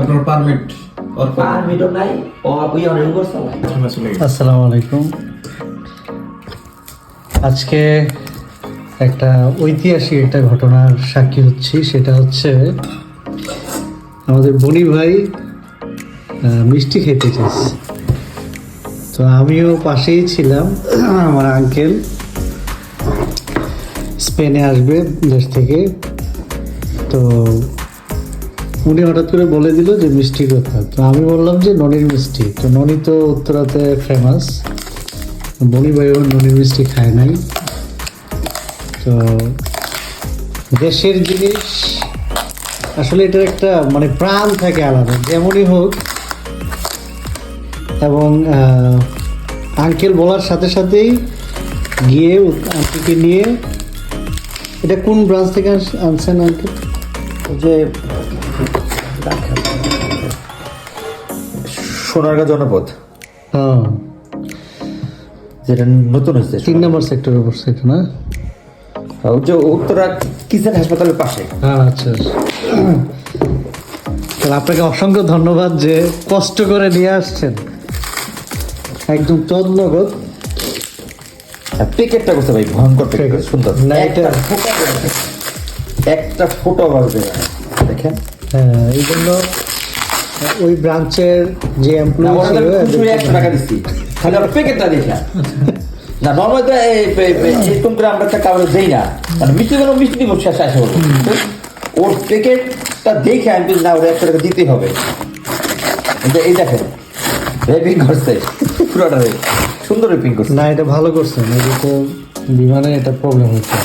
আপনার পারমিট ওর ভিডিও নাই ও ওই অনেক করছে আসসালামু আলাইকুম। আজকে একটা ঐতিহাসিক একটা ঘটনার সাক্ষী হচ্ছি সেটা হচ্ছে আমাদের বনি ভাই মিষ্টি খেতে চেয়েছে তো আমিও পাশেই ছিলাম আমার আঙ্কেল স্পেনে আসবে দেশ থেকে। তো উনি হঠাৎ করে বলে দিল যে মিষ্টি কথা তো আমি বললাম যে ননির মিষ্টি। তো ননি তো উত্তরাতে ফেমাস বনি ভাইও ননির মিষ্টি খায় নাই। তো দেশের জিনিস, আসলে এটার একটা মানে প্রাণ থাকে আলাদা, যেমনই হোক। এবং আঙ্কেল বলার সাথে সাথেই গিয়ে আঙ্কেলকে নিয়ে, এটা কোন ব্রাঞ্চ থেকে আনছেন আঙ্কেল যে সোনারগাঁ হ্যাঁ। যেটা নতুন হয়েছে তিন নম্বর না? ওই যে উত্তরা কিষান হাসপাতালের পাশে। হ্যাঁ আচ্ছা আচ্ছা। তাহলে আপনাকে অসংখ্য ধন্যবাদ যে কষ্ট করে নিয়ে আসছেন। একদম তদনগদ আর প্যাকেটটা করছে ভাই ভয়ঙ্কর প্যাকেট সুন্দর। না, একটা এটা- ফোটো একটা ফটো বাজবে না। দেখেন। হ্যাঁ এই জন্য ওই ব্রাঞ্চের যে না, এমপ্লয়ি ওরা একশো টাকা দিচ্ছি। খালি ওরা প্যাকেটটা দেখা না নর্মাল তো এরকম করে আমরা একটা কাউকে দেই না। মানে মিষ্টি কোনো মিষ্টি দিব শেষ আসে ওর প্যাকেটটা দেখে আমি না ওরা একশো টাকা দিতেই হবে। এই দেখেন রেপিং করছে। পুরোটা সুন্দর রেপিং করছে। না এটা ভালো করছেন এই যে তো বিমানে এটা প্রবলেম হচ্ছে।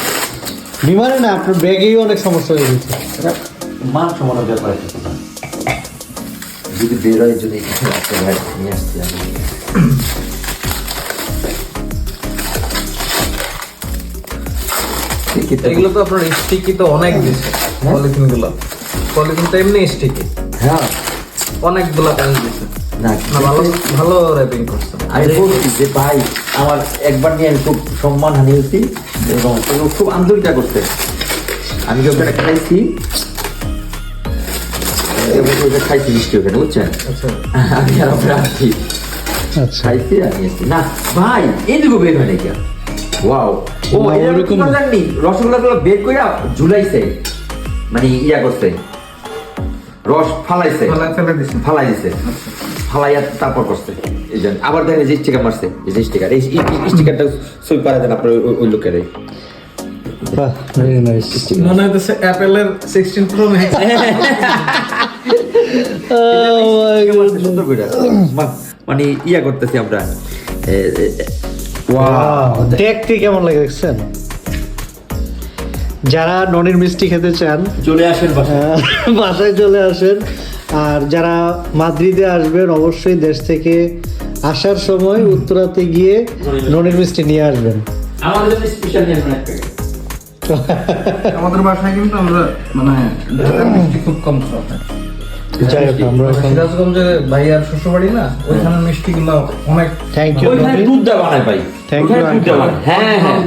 বিমানে না আপনার ব্যাগেই অনেক সমস্যা হয়ে গেছে। মান সমানোর ব্যাপার আছে না। যদি বেরোয় যদি কিছু একটা ভাই নিয়ে আসতে আমি। এগুলো তো আপনার স্টিকি তো অনেক দিছে পলিথিনগুলো পলিথিন তো এমনি স্টিকি হ্যাঁ। অনেকগুলো কাজ দিছে। না ভালো ভালো র্যাপিং করছে। আমি বলছি যে ভাই আমার একবার নিয়ে আমি খুব সম্মান হানিয়েছি এবং খুব আন্তরিকতা করতে আমি যখন একটা খাইছি এবং ওইটা খাইছি মিষ্টি ওখানে বুঝছেন? আচ্ছা। আমি আর আচ্ছা। খাইছি আর নিয়েছি না ভাই এইটুকু বের হয় নাকি? ওয়াও ও না, এটা ওরকম কি না। জানি রসগোল্লা গুলো বের করে ঝুলাইছে। মানে ইয়া করছে। রস ফালাইছে। ফালাই ফেলে দিছে। ফালাই দিছে। ফালাইয়া তারপর করছে। এই জন্য আবার দেখেন যে স্টিকার মারছে। এই যে স্টিকার এই স্টিকারটা ছবি পারে দেন আপনার ওই- লোকের। মনে হইতেছে অ্যাপেলের সিক্সটিন প্রো ম্যাক্স সুন্দর করে মানে ইয়া করতেছি আমরা। ওয়াও দেখতে কেমন লাগে দেখছেন? যারা ননির মিষ্টি খেতে চান চলে আসেন বাসায়। চলে আসেন। আর যারা মাদ্রিদে আসবেন অবশ্যই দেশ থেকে আসার সময় উত্তরাতে গিয়ে ননির মিষ্টি নিয়ে আসবেন। আমাদের স্পেশাল বাসায় কিন্তু আমরা মানে মিষ্টি খুব কম খাওয়া হয়। যাই হোক আমরা এখন সিরাজগঞ্জে ভাইয়ার শ্বশুরবাড়ি না ওইখানে মিষ্টি গুলো অনেক থ্যাংক ইউ ওইখানে দুধ বানায় ভাই। দুধ দেওয়া বানায়। হ্যাঁ হ্যাঁ।